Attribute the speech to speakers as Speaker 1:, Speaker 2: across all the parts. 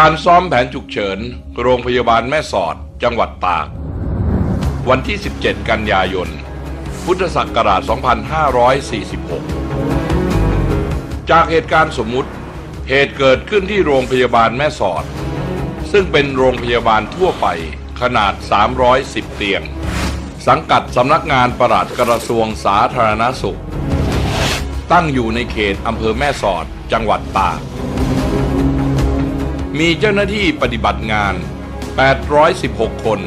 Speaker 1: การซ้อมแผนฉุกเฉิน โรงพยาบาลแม่สอด จังหวัดตาก วันที่ 17 กันยายน พุทธศักราช 2546 จากเหตุการณ์สมมุติ เหตุเกิดขึ้นที่โรงพยาบาลแม่สอด ซึ่งเป็นโรงพยาบาลทั่วไปขนาด 310 เตียง สังกัดสำนักงานประหลัดกระทรวงสาธารณสุข ตั้งอยู่ในเขตอำเภอแม่สอด จังหวัดตาก มีเจ้าหน้าที่ปฏิบัติงาน 816 คน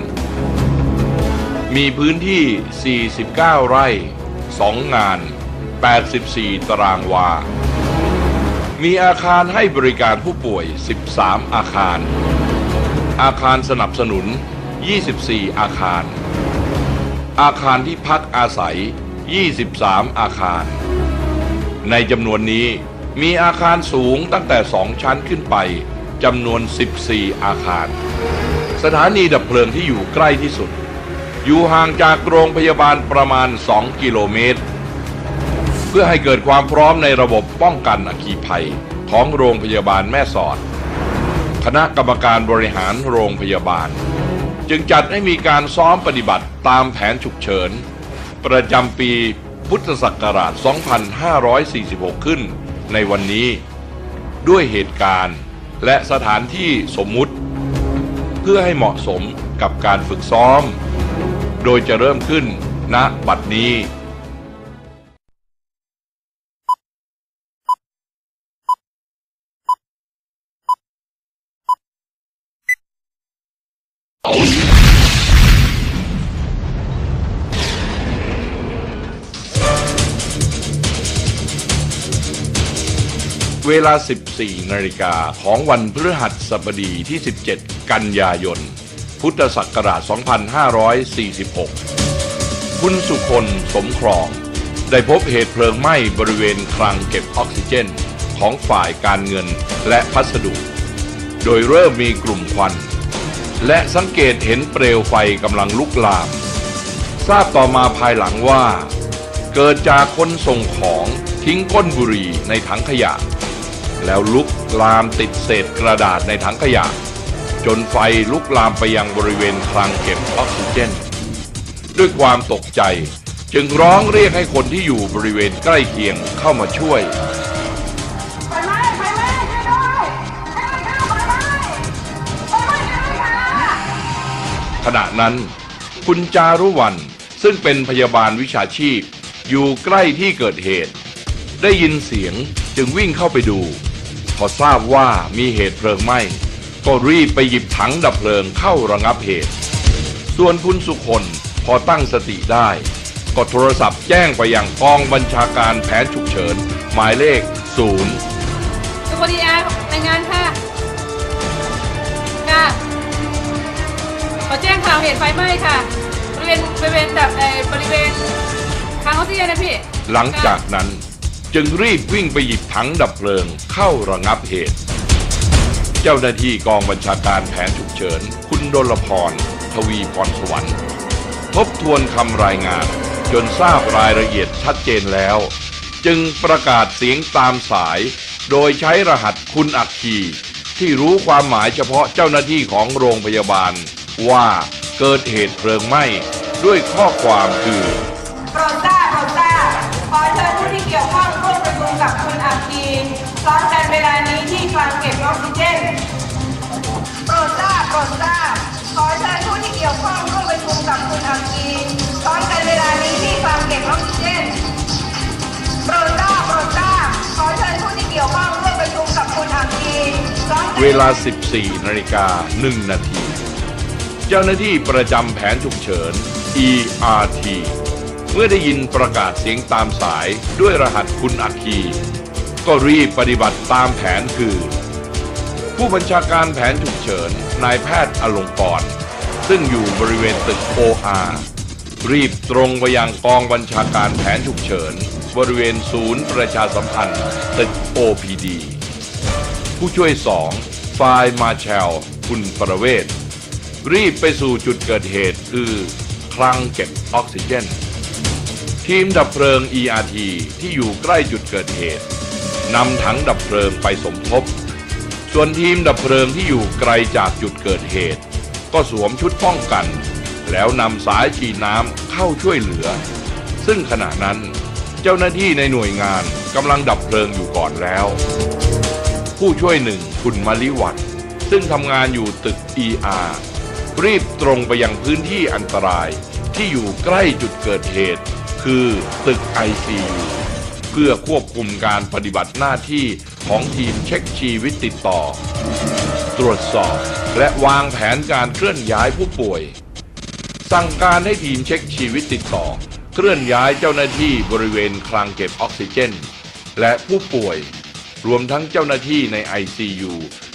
Speaker 1: มีพื้นที่ 49 ไร่ 2 งาน 84 ตารางวา มีอาคารให้บริการผู้ป่วย 13 อาคาร อาคารสนับสนุน 24 อาคาร อาคารที่พักอาศัย 23 อาคาร ในจำนวนนี้มีอาคารสูงตั้งแต่ 2 ชั้นขึ้นไป จำนวน 14 อาคาร สถานีดับเพลิงที่อยู่ใกล้ที่สุด อยู่ห่างจากโรงพยาบาลประมาณ 2 กิโลเมตร เพื่อให้เกิดความพร้อมในระบบป้องกันอัคคีภัยของโรงพยาบาลแม่สอด คณะกรรมการบริหารโรงพยาบาล จึงจัดให้มีการซ้อมปฏิบัติตามแผนฉุกเฉิน ประจำปีพุทธศักราช 2546 ขึ้นในวันนี้ด้วยเหตุการณ์ และสถานที่สมมุติ เพื่อให้เหมาะสมกับการฝึกซ้อม โดยจะเริ่มขึ้นณบัดนี้ ลา 14 นาฬิกาของวันพฤหัสบดีที่ 17 กันยายน พุทธศักราช 2546 คุณสุคนสมครอง ได้พบเหตุเพลิงไหม้บริเวณคลังเก็บออกซิเจน ของฝ่ายการเงินและพัสดุ โดยเริ่มมีกลุ่มควัน และสังเกตเห็นเปลวไฟกำลังลุกลาม ทราบต่อมาภายหลังว่า เกิดจากคนส่งของทิ้งก้นบุหรี่ในถังขยะ แล้วลุกลามติดเศษกระดาษในถังขยะ จนไฟลุกลามไปยังบริเวณคลังเก็บออกซิเจน ด้วยความตกใจจึงร้องเรียกให้คนที่อยู่บริเวณใกล้เคียงเข้ามาช่วย
Speaker 2: ไฟไหม้ไฟไหม้ช่วยด้วยให้มันเข้าม้ไฟไหม้ช่วย
Speaker 1: ขณะนั้น คุณจารุวรรณซึ่งเป็นพยาบาลวิชาชีพ อยู่ใกล้ที่เกิดเหตุ ได้ยินเสียง จึงวิ่งเข้าไปดู พอทราบว่ามีเหตุเพลิงไหม้ก็รีบไปหยิบถังดับเพลิงเข้าระงับเหตุ ส่วนคุณสุคนพอตั้งสติได้ ก็โทรศัพท์แจ้งไปยังกองบัญชาการแผนฉุกเฉิน หมายเลข0
Speaker 2: สวัสดีอารายงานค่ะ ค่ะ ขอแจ้งข่าวเหตุไฟไหม้ค่ะ บริเวณบริเวณแบบเอ่อบริเวณทางออกซิเจนนะพี่
Speaker 1: หลังจากนั้น จึงรีบวิ่งไปหยิบถังดับเพลิงเข้าระงับเหตุ เจ้าหน้าที่กองบัญชาการแผนฉุกเฉิน คุณดลพร ทวีพรสวรรค์ ทบทวนคำรายงาน จนทราบรายละเอียดชัดเจนแล้ว จึงประกาศเสียงตามสาย โดยใช้รหัสคุณอักคีที่รู้ความหมายเฉพาะเจ้าหน้าที่ของโรงพยาบาล ว่าเกิดเหตุเพลิงไหม้ด้วยข้อความคือ
Speaker 3: โปรดทราบ พร้อมกันเวลานี้ที่คลังเก็บออกซิเจนโปรดทราบโปรดทราบขอเชิญผู้ที่เกี่ยวข้องร่วมประชุมกับคุณอัคคีพร้อมกันเวลานี้ที่คลังเก็บออกซิเจนโปรดทราบโปรดทราบขอเชิญผู้ที่เกี่ยวข้องร่วมประชุมกับคุณอัคคีพร้อมกัน
Speaker 1: เวลา 14นาฬิกา1นาที เจ้าหน้าที่ประจำแผนฉุกเฉิน ERT เมื่อได้ยินประกาศเสียงตามสายด้วยรหัสคุณอัคคี ก็รีบปฏิบัติตามแผนคือ ผู้บัญชาการแผนฉุกเฉินนายแพทย์อลงกรณ์ซึ่งอยู่บริเวณตึก OR รีบตรงไปยังกองบัญชาการแผนฉุกเฉิน บริเวณศูนย์ประชาสัมพันธ์ตึก OPD ผู้ช่วยสองฟายมาแชลคุณประเวศ รีบไปสู่จุดเกิดเหตุคือ คลังเก็บออกซิเจน ทีมดับเพลิง ERT ที่อยู่ใกล้จุดเกิดเหตุ นำถังดับเพลิงไปสมทบ ส่วนทีมดับเพลิงที่อยู่ไกลจากจุดเกิดเหตุ ก็สวมชุดป้องกัน แล้วนำสายฉีดน้ำเข้าช่วยเหลือ ซึ่งขณะนั้นเจ้าหน้าที่ในหน่วยงานกำลังดับเพลิงอยู่ก่อนแล้ว ผู้ช่วยหนึ่งคุณมาริวัตซึ่งทำงานอยู่ตึก ER รีบตรงไปยังพื้นที่อันตรายที่อยู่ใกล้จุดเกิดเหตุ คือตึก ICU พื่อควบคุมการปฏิบัติหน้าที่ของทีมเช็คชีวิตติดต่อ ตรวจสอบและวางแผนการเคลื่อนย้ายผู้ป่วย สั่งการให้ทีมเช็คชีวิตติดต่อ เคลื่อนย้ายเจ้าหน้าที่บริเวณคลังเก็บออกซิเจน และผู้ป่วย รวมทั้งเจ้าหน้าที่ใน ICU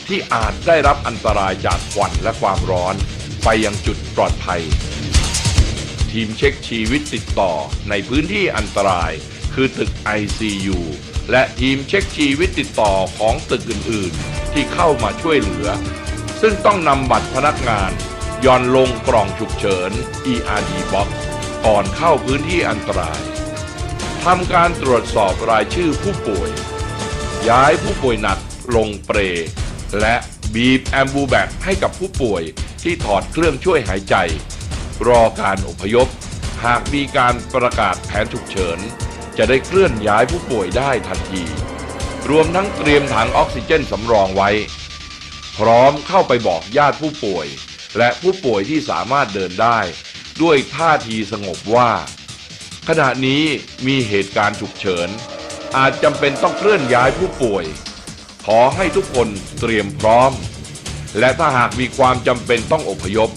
Speaker 1: ที่อาจได้รับอันตรายจากควันและความร้อน ไปยังจุดปลอดภัย ทีมเช็คชีวิตติดต่อในพื้นที่อันตราย คือตึก ICU และทีมเช็คชีวิตติดต่อของตึกอื่นๆ ที่เข้ามาช่วยเหลือ ซึ่งต้องนำบัตรพนักงานย่อนลงกล่องฉุกเฉิน ERD box ก่อนเข้าพื้นที่อันตรายทำการตรวจสอบรายชื่อผู้ป่วย ย้ายผู้ป่วยหนักลงเปร และบีบแอมบูแบกให้กับผู้ป่วยที่ถอดเครื่องช่วยหายใจ รอการอพยพ หากมีการประกาศแผนฉุกเฉิน จะได้เคลื่อนย้ายผู้ป่วยได้ทันที รวมทั้งเตรียมถังออกซิเจนสำรองไว้ พร้อมเข้าไปบอกญาติผู้ป่วย และผู้ป่วยที่สามารถเดินได้ ด้วยท่าทีสงบว่า ขณะนี้มีเหตุการณ์ฉุกเฉิน อาจจำเป็นต้องเคลื่อนย้ายผู้ป่วย ขอให้ทุกคนเตรียมพร้อม และถ้าหากมีความจำเป็นต้องอพยพ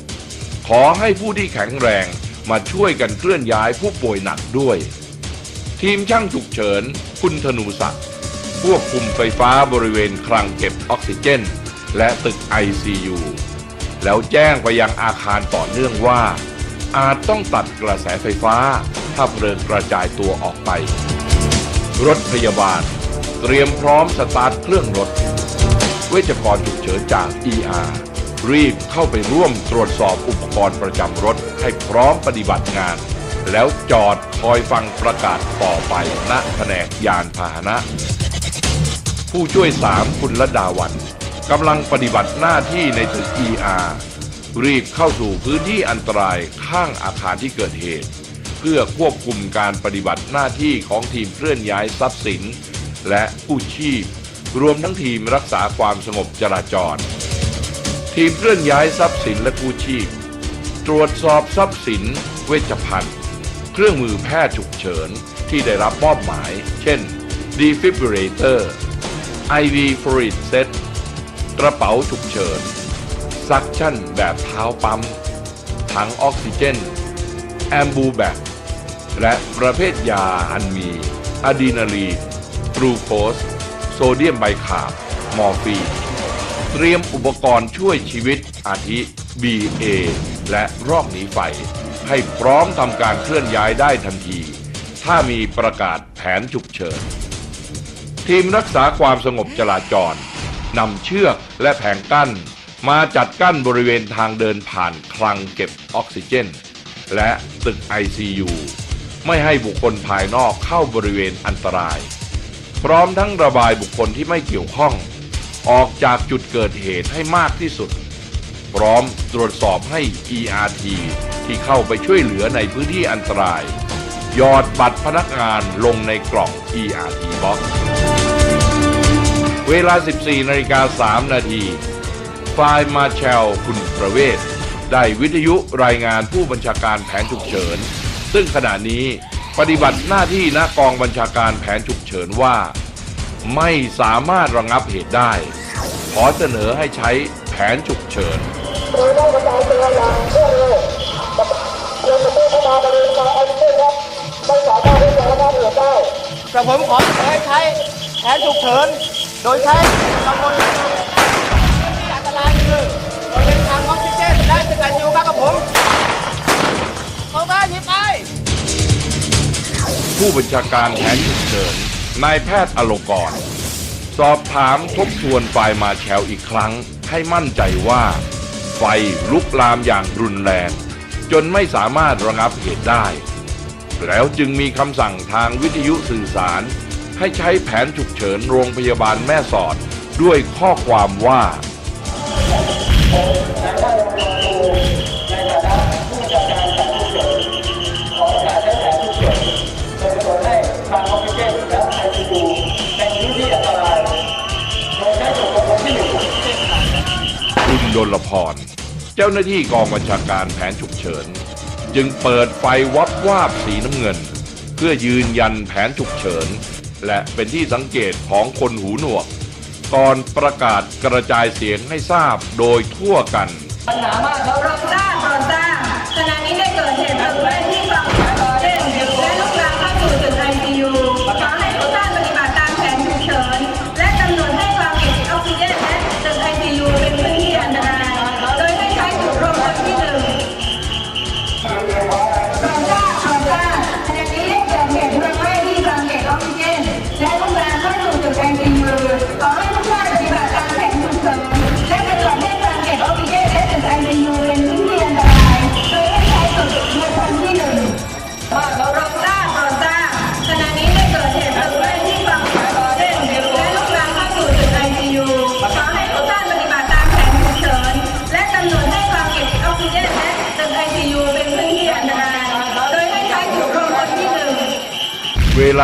Speaker 1: ขอให้ผู้ที่แข็งแรงมาช่วยกันเคลื่อนย้ายผู้ป่วยหนักด้วย ทีมช่างฉุกเฉิน คุณธนูศักดิ์ควบคุมไฟฟ้าบริเวณคลังเก็บออกซิเจน และตึก ICU แล้วแจ้งไปยังอาคารต่อเนื่องว่า อาจต้องตัดกระแสไฟฟ้า ถ้าเพลิงกระจายตัวออกไป รถพยาบาล เตรียมพร้อมสตาร์ทเครื่องรถ เวชกรฉุกเฉินจาก ER รีบเข้าไปร่วมตรวจสอบอุปกรณ์ประจำรถให้พร้อมปฏิบัติงาน แล้วจอดคอยฟังประกาศต่อไปณแผนกยานพาหนะ ผู้ช่วยสามคุณละดาวันกำลังปฏิบัติหน้าที่ในตึก ER รีบเข้าสู่พื้นที่อันตรายข้างอาคารที่เกิดเหตุ เพื่อควบคุมการปฏิบัติหน้าที่ของทีมเคลื่อนย้ายทรัพย์สิน และกู้ชีพ รวมทั้งทีมรักษาความสงบจราจร ทีมเคลื่อนย้ายทรัพย์สินและกู้ชีพ ตรวจสอบทรัพย์สิน เวชภัณฑ์ เครื่องมือแพทย์ฉุกเฉินที่ได้รับมอบหมาย เช่น defibrillator IV fluid set กระเป๋าฉุกเฉิน ซักชั่นแบบเท้าปั๊ม ถังออกซิเจน แอมบูแบกและประเภทยาอันมีอะดรีนาลีนกรูโคส โซเดียมไบคาร์บมอร์ฟีนเตรียมอุปกรณ์ช่วยชีวิตอาทิ BA และรอกหนีไฟ ให้พร้อมทำการเคลื่อนย้ายได้ทันที ถ้ามีประกาศแผนฉุกเฉิน ทีมรักษาความสงบจราจรนำเชือกและแผงกั้น มาจัดกั้นบริเวณทางเดินผ่านคลังเก็บออกซิเจน และตึก ICU ไม่ให้บุคคลภายนอกเข้าบริเวณอันตราย พร้อมทั้งระบายบุคคลที่ไม่เกี่ยวข้อง ออกจากจุดเกิดเหตุให้มากที่สุด พร้อมตรวจสอบให้ ERT ที่เข้าไปช่วยเหลือในพื้นที่อันตราย หยอดบัตรพนักงานลงในกล่อง ERT box เวลา 14นาฬิกา3นาทีฝ่ายมาแชลคุณประเวศ ได้วิทยุรายงานผู้บัญชาการแผนฉุกเฉิน ซึ่งขณะนี้ปฏิบัติหน้าที่ณกองบัญชาการแผนฉุกเฉินว่า ไม่สามารถระงับเหตุได้ ขอเสนอให้ใช้แผนฉุกเฉิน
Speaker 4: แต่ผมขอเสนอให้ใช้แผนฉุกเฉินโดยใช้กำลังที่อันตรายคือโดยเป็นทางออกซิเจนและจะกันอยู่ครับกับผมเขาได้หยิบไป
Speaker 1: ผู้บัญชาการแผนฉุกเฉินนายแพทย์อโลกร สอบถามทบทวนไฟมาแชลอีกครั้ง ให้มั่นใจว่า ไฟลุกลามอย่างรุนแรง จนไม่สามารถระงับเหตุได้ แล้วจึงมีคำสั่งทางวิทยุสื่อสาร ให้ใช้แผนฉุกเฉินโรงพยาบาลแม่สอดด้วยข้อความว่าคุณดลพร เจ้าหน้าที่กองบัญชาการแผนฉุกเฉิน จึงเปิดไฟวับวาบสีน้ำเงิน เพื่อยืนยันแผนฉุกเฉิน และเป็นที่สังเกตของคนหูหนวก ก่อนประกาศกระจายเสียงให้ทราบโดยทั่วกัน
Speaker 3: โปรดทราบโปรดทราบขณะนี้ได้เกิดเหตุเพลิงไห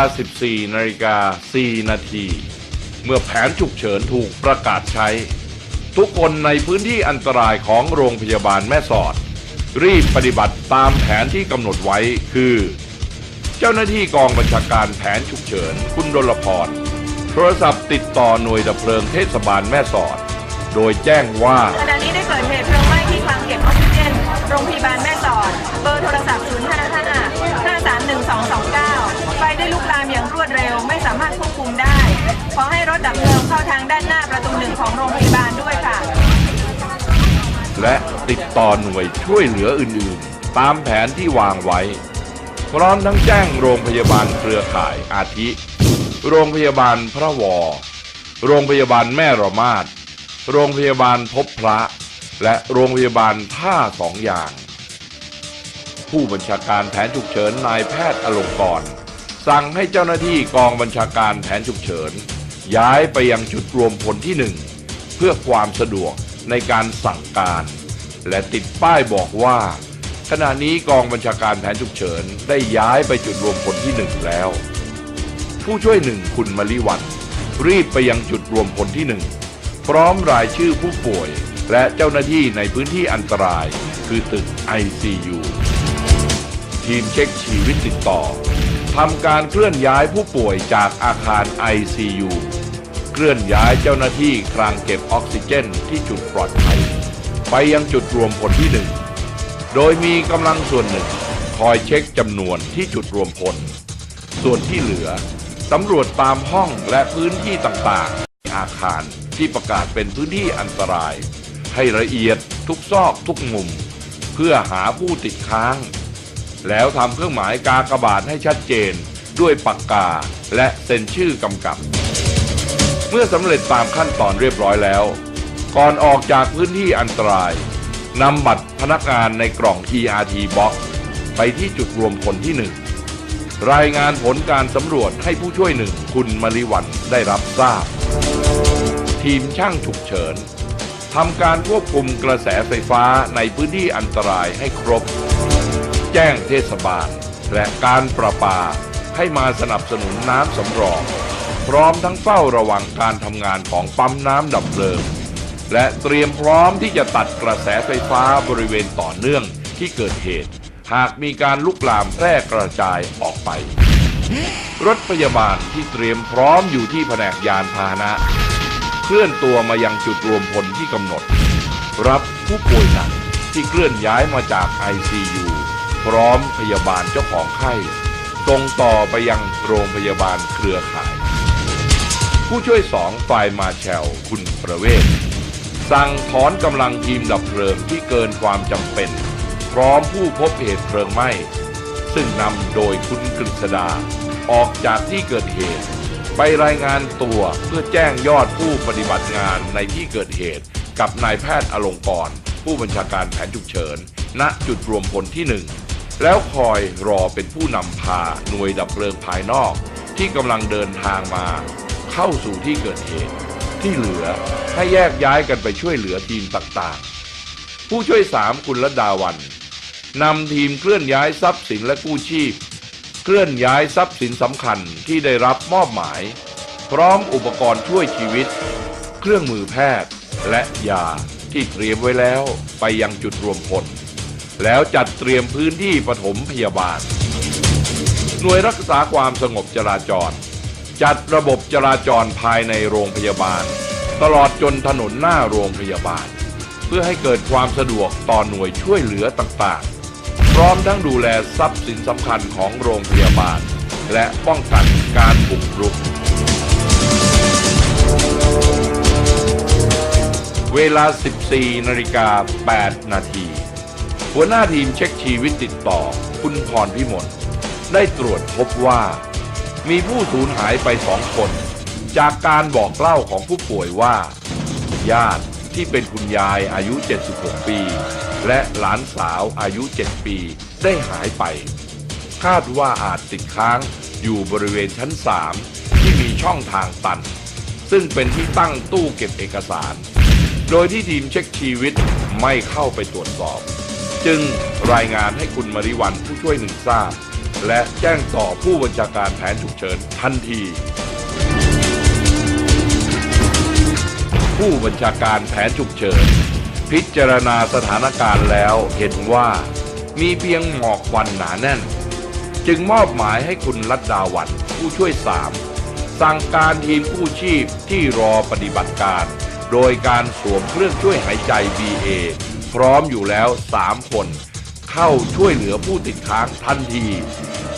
Speaker 3: า
Speaker 1: 14นาฬิกา4นาที เมื่อแผนฉุกเฉินถูกประกาศใช้ ทุกคนในพื้นที่อันตรายของโรงพยาบาลแม่สอด รีบปฏิบัติตามแผนที่กำหนดไว้คือ เจ้าหน้าที่กองบัญชาการแผนฉุกเฉิน คุณดลพร โทรศัพท์ติดต่อหน่วยดับเพลิงเทศบาลแม่สอด โดยแจ้งว่า
Speaker 3: ขณะนี้ได้เกิดเหตุเพลิงไหม้ที่คลังเก็บออกซิเจนโรงพยาบาลแม่สอด วดเร็วไม่สามารถควบคุมได้ ขอให้รถดับเพลิงเข้าทางด้านหน้าประตูหนึ่งของโรงพยาบาลด้วยค่ะ
Speaker 1: และติดต่อหน่วยช่วยเหลืออื่นๆ ตามแผนที่วางไว้ พร้อมทั้งแจ้งโรงพยาบาลเครือข่ายอาทิ โรงพยาบาลพระวอ โรงพยาบาลแม่ระมาดโรงพยาบาลพบพระ และโรงพยาบาลท่าสองอย่าง ผู้บัญชาการแผนฉุกเฉินนายแพทย์อลงกรณ์ สั่งให้เจ้าหน้าที่กองบัญชาการแผนฉุกเฉิน ย้ายไปยังจุดรวมพลที่หนึ่งเพื่อความสะดวกในการสั่งการ และติดป้ายบอกว่า ขณะนี้กองบัญชาการแผนฉุกเฉินได้ย้ายไปจุดรวมพลที่หนึ่งแล้ว ผู้ช่วยหนึ่งคุณมลิวันรีบไปยังจุดรวมพลที่หนึ่งพร้อมรายชื่อผู้ป่วย และเจ้าหน้าที่ในพื้นที่อันตราย คือตึก ICU ทีมเช็คชีวิตติดต่อ ทำการเคลื่อนย้ายผู้ป่วยจากอาคาร ICU เคลื่อนย้ายเจ้าหน้าที่คลังเก็บออกซิเจนที่จุดปลอดภัย ไปยังจุดรวมพลที่หนึ่งโดยมีกำลังส่วนหนึ่งคอยเช็คจำนวนที่จุดรวมพล ส่วนที่เหลือสำรวจตามห้องและพื้นที่ต่างๆในอาคารที่ประกาศเป็นพื้นที่อันตราย ให้ละเอียดทุกซอกทุกมุม เพื่อหาผู้ติดค้าง แล้วทำเครื่องหมายกากบาทให้ชัดเจน ด้วยปากกาและเซ็นชื่อกำกับ เมื่อสำเร็จตามขั้นตอนเรียบร้อยแล้ว ก่อนออกจากพื้นที่อันตรายนำบัตรพนักงานในกล่อง ERT Box ไปที่จุดรวมพลที่หนึ่งรายงานผลการสำรวจให้ผู้ช่วยหนึ่งคุณมริวันได้รับทราบ ทีมช่างฉุกเฉินทำการควบคุมกระแสไฟฟ้าในพื้นที่อันตรายให้ครบ แจ้งเทศบาล และการประปาให้มาสนับสนุนน้ำสำรอง พร้อมทั้งเฝ้าระวังการทำงานของปั๊มน้ำดับเพลิง และเตรียมพร้อมที่จะตัดกระแสไฟฟ้าบริเวณต่อเนื่องที่เกิดเหตุ หากมีการลุกลามแพร่กระจายออกไป รถพยาบาลที่เตรียมพร้อมอยู่ที่แผนกยานพาหนะ เคลื่อนตัวมายังจุดรวมพลที่กำหนด รับผู้ป่วยหนักที่เคลื่อนย้ายมาจาก ICU พร้อมพยาบาลเจ้าของไข้ส่งต่อไปยังโรงพยาบาลเครือข่าย ผู้ช่วยสองฝ่ายมาแชลคุณประเวศสั่งถอนกำลังทีมดับเพลิงที่เกินความจำเป็น พร้อมผู้พบเหตุเพลิงไหม้ ซึ่งนำโดยคุณกฤษดา ออกจากที่เกิดเหตุ ไปรายงานตัวเพื่อแจ้งยอดผู้ปฏิบัติงานในที่เกิดเหตุ กับนายแพทย์อลงกรณ์ผู้บัญชาการแผนฉุกเฉิน ณจุดรวมพลที่หนึ่ง แล้วคอยรอเป็นผู้นำพาหน่วยดับเพลิงภายนอก ที่กำลังเดินทางมา เข้าสู่ที่เกิดเหตุ ที่เหลือให้แยกย้ายกันไปช่วยเหลือทีมต่างๆ ผู้ช่วยสามคุณละดาวันนำทีมเคลื่อนย้ายทรัพย์สินและกู้ชีพ เคลื่อนย้ายทรัพย์สินสำคัญที่ได้รับมอบหมาย พร้อมอุปกรณ์ช่วยชีวิต เครื่องมือแพทย์ และยาที่เตรียมไว้แล้วไปยังจุดรวมพล แล้วจัดเตรียมพื้นที่ปฐมพยาบาล หน่วยรักษาความสงบจราจร จัดระบบจราจรภายในโรงพยาบาล ตลอดจนถนนหน้าโรงพยาบาล เพื่อให้เกิดความสะดวกต่อหน่วยช่วยเหลือต่างๆ พร้อมทั้งดูแลทรัพย์สินสำคัญของโรงพยาบาล และป้องกันการบุกรุก เวลา 14นาฬิกา8นาที หัวหน้าทีมเช็คชีวิตติดต่อ คุณพรพิมลได้ตรวจพบว่า มีผู้สูญหายไปสองคน จากการบอกเล่าของผู้ป่วยว่า ญาติที่เป็นคุณยายอายุ 76 ปี และหลานสาวอายุ 7 ปีได้หายไป คาดว่าอาจติดค้างอยู่บริเวณชั้น 3 ที่มีช่องทางตัน ซึ่งเป็นที่ตั้งตู้เก็บเอกสาร โดยที่ทีมเช็คชีวิตไม่เข้าไปตรวจสอบ จึงรายงานให้คุณมริวันผู้ช่วยหนึ่งทราบ และแจ้งต่อผู้บัญชาการแผนฉุกเฉินทันที ผู้บัญชาการแผนฉุกเฉิน พิจารณาสถานการณ์แล้วเห็นว่ามีเพียงหมอกควันหนาแน่น จึงมอบหมายให้คุณรัตดาวันผู้ช่วยสามสั่งการทีมกู้ชีพที่รอปฏิบัติการ โดยการสวมเครื่องช่วยหายใจ BA พร้อมอยู่แล้ว 3 คน เข้าช่วยเหลือผู้ติดค้างทันที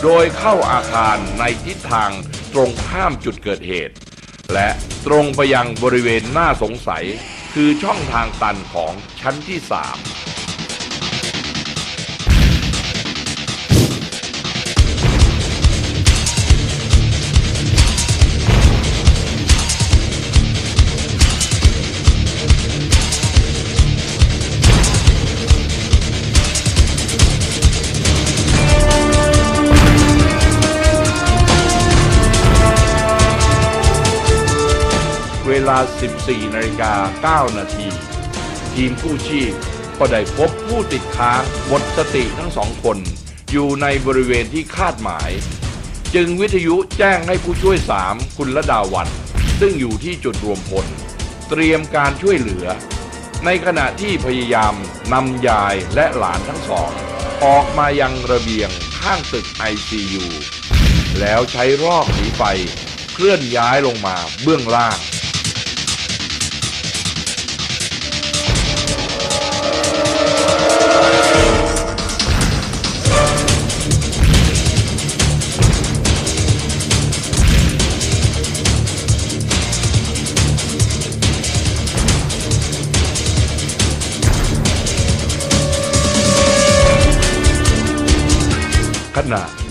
Speaker 1: โดยเข้าอาคารในทิศทางตรงข้ามจุดเกิดเหตุ และตรงไปยังบริเวณน่าสงสัย คือช่องทางตันของชั้นที่ 3า 14นาฬิกา9นาทีทีมกู้ชีพก็ได้พบผู้ติดค้างหมดสติทั้งสองคน อยู่ในบริเวณที่คาดหมาย จึงวิทยุแจ้งให้ผู้ช่วยสามคุณละดาวัน ซึ่งอยู่ที่จุดรวมพล เตรียมการช่วยเหลือ ในขณะที่พยายามนำยายและหลานทั้งสอง ออกมายังระเบียงข้างตึก ICU แล้วใช้รอกหนีไฟเคลื่อนย้ายลงมาเบื้องล่าง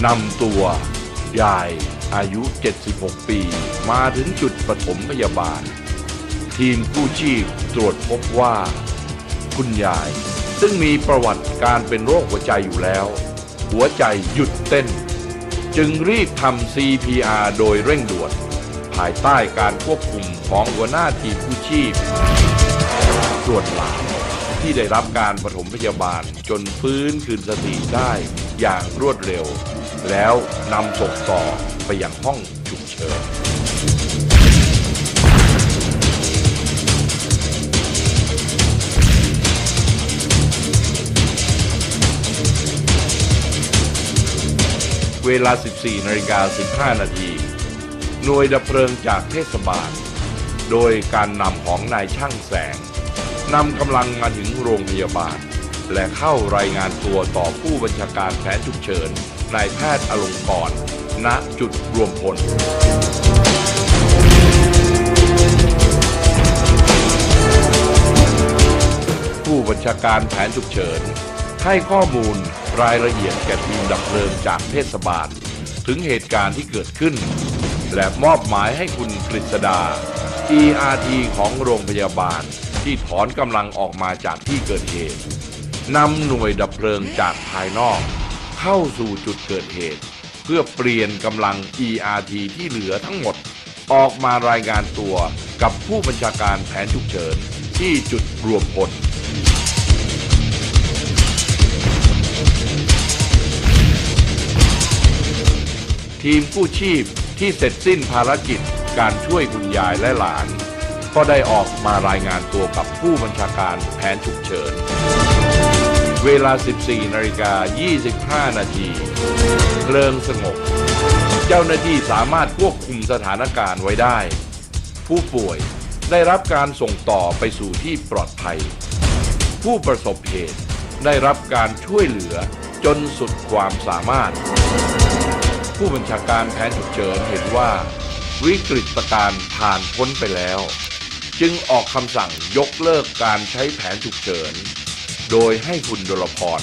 Speaker 1: นำตัวยายอายุ 76 ปี มาถึงจุดปฐมพยาบาล ทีมกู้ชีพตรวจพบว่า คุณยาย ซึ่งมีประวัติการเป็นโรคหัวใจอยู่แล้ว หัวใจหยุดเต้น จึงรีบทำ CPR โดยเร่งด่วน ภายใต้การควบคุมของหัวหน้าทีมกู้ชีพส่วนหลานที่ได้รับการปฐมพยาบาลจนฟื้นคืนสติได้ อย่างรวดเร็ว แล้วนำส่งต่อไปยังห้องฉุกเฉินเวลา 14นาฬิกา15 นาที หน่วยดับเพลิงจากเทศบาล โดยการนำของนายช่างแสงนำกำลังมาถึงโรงพยาบาล และเข้ารายงานตัวต่อผู้บัญชาการแผนฉุกเฉินนายแพทย์อลงกรณ์ณจุดรวมพลผู้บัญชาการแผนฉุกเฉิน ให้ข้อมูลรายละเอียดแก่ทีมดับเพลิงจากเทศบาล ถึงเหตุการณ์ที่เกิดขึ้น และมอบหมายให้คุณกฤษดา ERT ของโรงพยาบาลที่ถอนกำลังออกมาจากที่เกิดเหตุ นำหน่วยดับเพลิงจากภายนอก เข้าสู่จุดเกิดเหตุ เพื่อเปลี่ยนกำลัง ERT ที่เหลือทั้งหมด ออกมารายงานตัวกับผู้บัญชาการแผนฉุกเฉินที่จุดรวมพลทีมกู้ชีพที่เสร็จสิ้นภารกิจการช่วยคุณยายและหลาน ก็ได้ออกมารายงานตัวกับผู้บัญชาการแผนฉุกเฉิน เวลา 14นาฬิกา 25 นาทีเพลิงสงบ เจ้าหน้าที่สามารถควบคุมสถานการณ์ไว้ได้ ผู้ป่วยได้รับการส่งต่อไปสู่ที่ปลอดภัย ผู้ประสบเหตุได้รับการช่วยเหลือจนสุดความสามารถ ผู้บัญชาการแผนฉุกเฉินเห็นว่า วิกฤตการณ์ผ่านพ้นไปแล้ว จึงออกคำสั่งยกเลิกการใช้แผนฉุกเฉิน โดยให้คุณดลพร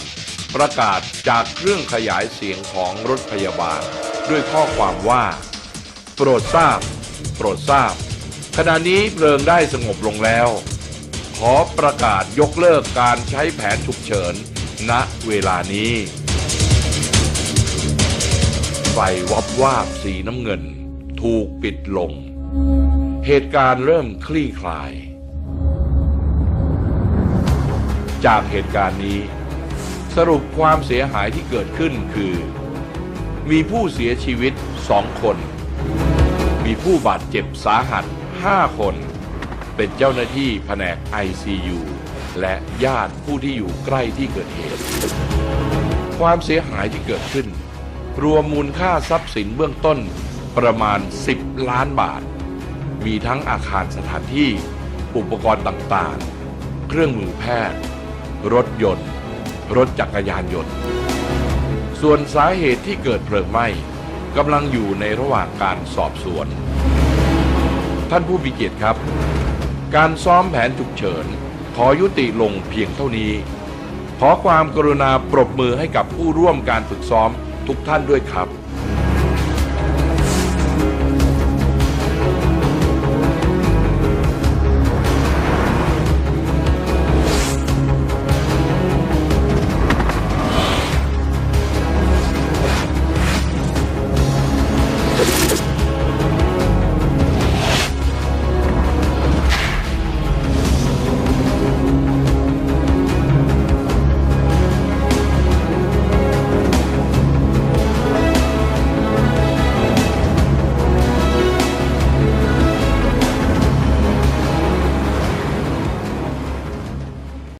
Speaker 1: ประกาศจากเครื่องขยายเสียงของรถพยาบาล ด้วยข้อความว่า โปรดทราบ โปรดทราบ ขณะนี้เพลิงได้สงบลงแล้ว ขอประกาศยกเลิกการใช้แผนฉุกเฉิน ณเวลานี้ไฟวับวาบสีน้ำเงิน ถูกปิดลง เหตุการณ์เริ่มคลี่คลาย จากเหตุการณ์นี้ สรุปความเสียหายที่เกิดขึ้นคือ มีผู้เสียชีวิตสองคน มีผู้บาดเจ็บสาหัส 5 คน เป็นเจ้าหน้าที่แผนก ICU และญาติผู้ที่อยู่ใกล้ที่เกิดเหตุ ความเสียหายที่เกิดขึ้น รวมมูลค่าทรัพย์สินเบื้องต้นประมาณ 10 ล้านบาท มีทั้งอาคารสถานที่ อุปกรณ์ต่างๆ เครื่องมือแพทย์ รถยนต์ รถจักรยานยนต์ ส่วนสาเหตุที่เกิดเพลิงไหม้กำลังอยู่ในระหว่างการสอบสวน ท่านผู้มีเกียรติครับ การซ้อมแผนฉุกเฉิน ขอยุติลงเพียงเท่านี้ ขอความกรุณาปรบมือให้กับผู้ร่วมการฝึกซ้อมทุกท่านด้วยครับ